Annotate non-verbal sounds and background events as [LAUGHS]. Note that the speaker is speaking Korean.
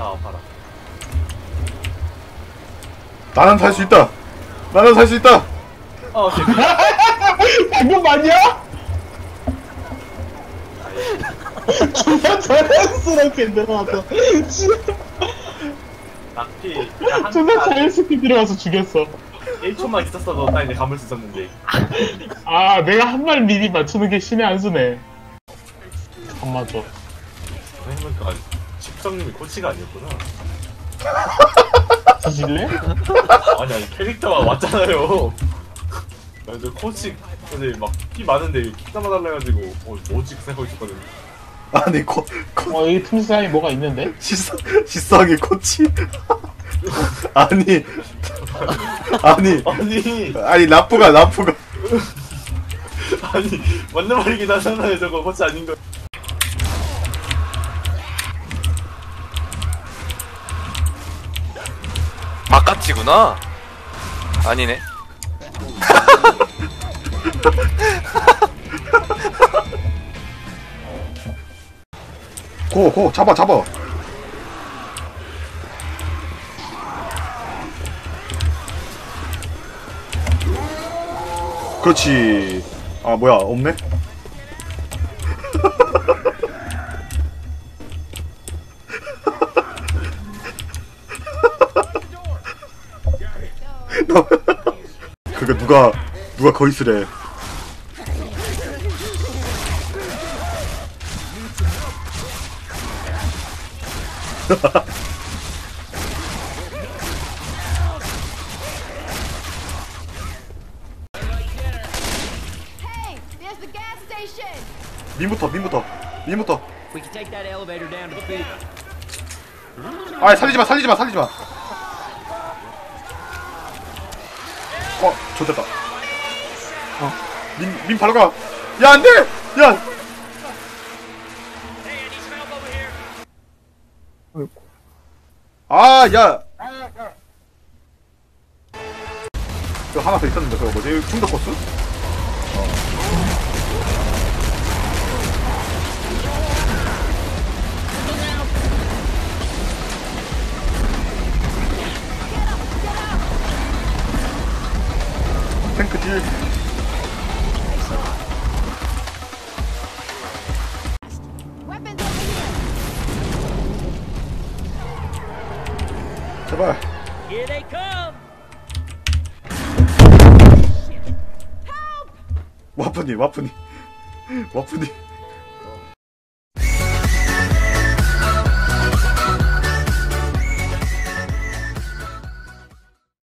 다 아파라. 나는 살 수 있다. 나는 살 수 있다. 어, 오케이. [LAUGHS] 방금 맞냐? 존나 자연스럽게 들어와서 [LAUGHS] 낙피. 존나 자연스럽게 들어와서 죽였어 1초만 있었어도 딱 이제 감을 수 있었는데. 아 내가 한 말 미리 맞추는 게 신의 한 수네 안 맞아 생각해보니까 집성님이 코치가 아니었구나. [LAUGHS] 사실래? 아니, 아니, 캐릭터가 왔잖아요. 근데 코치, 근데 막 피 많은데 킥 담아달라 해가지고, 어, 뭐지? 그 생각하고 있었거든. 아니 코, 코 어 여기 틈 사이에 뭐가 있는데? 시사 시사하게 코치. [LAUGHS] 아니 아니 아니, 아니 라프가 라프가 아니, 맞는 말이긴 하잖아요. 저거 코치 아닌 거. 바깥이구나. 아니네. [LAUGHS] 고 고 잡아 잡아. 그렇지. 아 뭐야 없네? 그게 누가 누가 거기 station. 민부터 민부터 민부터. We can take that elevator down to the beach. 아 살리지 마 살리지 마 살리지 마. 어 좋됐다. 어 민 민 바로 가. 야 안 돼. 야. 아 야. 저 하나 더 있었는데 그거 뭐지? 충격 코스? 탱크 딜. Weapons over here. 제발. Here they come! 와프니 와프니 와프니